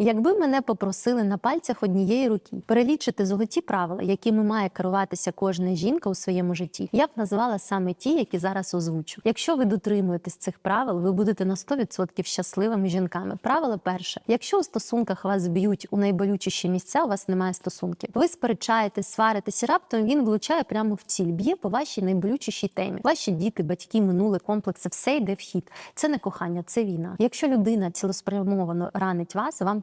Якби мене попросили на пальцях однієї руки перелічити золоті правила, якими має керуватися кожна жінка у своєму житті, я б назвала саме ті, які зараз озвучу. Якщо ви дотримуєтесь цих правил, ви будете на 100% щасливими жінками. Правило перше: якщо у стосунках вас б'ють у найболючіші місця, у вас немає стосунків. Ви сперечаєтесь, сваритесь, і раптом він влучає прямо в ціль, б'є по вашій найболючішій темі. Ваші діти, батьки, минуле комплекси, все йде в хід. Це не кохання, це війна. Якщо людина цілеспрямовано ранить вас, вам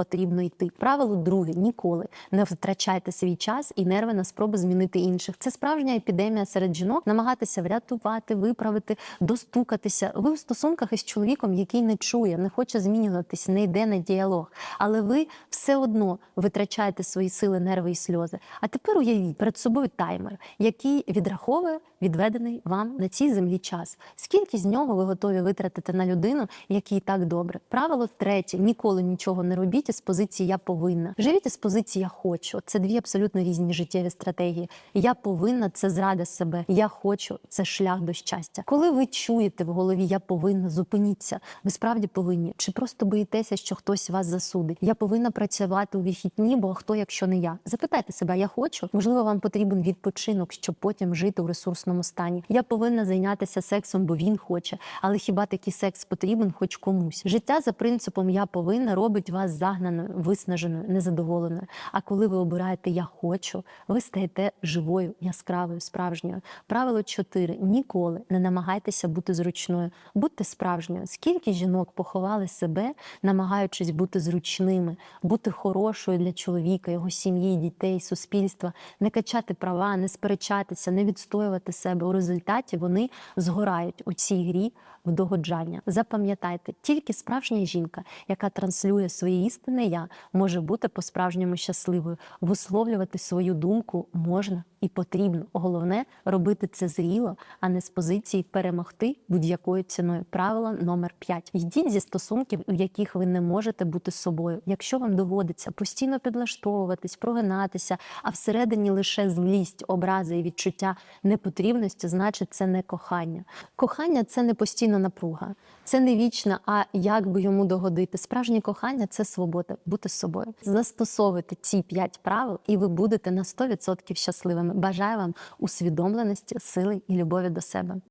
потрібно йти. Правило друге: ніколи не втрачайте свій час і нерви на спроби змінити інших. Це справжня епідемія серед жінок, намагатися врятувати, виправити, достукатися. Ви в стосунках із чоловіком, який не чує, не хоче змінюватись, не йде на діалог. Але ви все одно витрачаєте свої сили, нерви і сльози. А тепер уявіть перед собою таймер, який відраховує відведений вам на цій землі час. Скільки з нього ви готові витратити на людину, якій так добре? Правило третє: ніколи нічого не робіть із позиції я повинна. Живіть із позиції я хочу. Це дві абсолютно різні життєві стратегії. Я повинна це зрада себе. Я хочу це шлях до щастя. Коли ви чуєте в голові Я повинна, зупиніться. Ви справді повинні, чи просто боїтеся, що хтось вас засудить? Я повинна працювати у вихідні, бо хто, якщо не я? Запитайте себе, я хочу. Можливо, вам потрібен відпочинок, щоб потім жити у ресурсному стані. Я повинна зайнятися сексом, бо він хоче. Але хіба такий секс потрібен хоч комусь? Життя за принципом я повинна робить вас загнаною, виснаженою, незадоволеною. А коли ви обираєте я хочу, ви стаєте живою, яскравою, справжньою. Правило 4. ніколи не намагайтеся бути зручною, будьте справжньою. Скільки жінок поховали себе, намагаючись бути зручними, бути хорошою для чоловіка, його сім'ї, дітей, суспільства, не качати права, не сперечатися, не відстоювати себе. У результаті вони згорають у цій грі в догоджання. Запам'ятайте, тільки справжня жінка, яка транслює своє істинне я, може бути по-справжньому щасливою. Висловлювати свою думку можна і потрібно. Головне робити це зріло, а не з позиції перемогти будь-якою ціною. Правило номер 5. Йдіть зі стосунків, у яких ви не можете бути собою. Якщо вам доводиться постійно підлаштовуватись, прогинатися, а всередині лише злість, образи і відчуття непотрібності, значить це не кохання. Кохання це не постійна напруга, це не вічна, а як би йому догодити. Справжнє кохання це свобода, бути з собою. Застосовуйте ці п'ять правил, і ви будете на 100% щасливими. Бажаю вам усвідомленості, сили і любові до себе.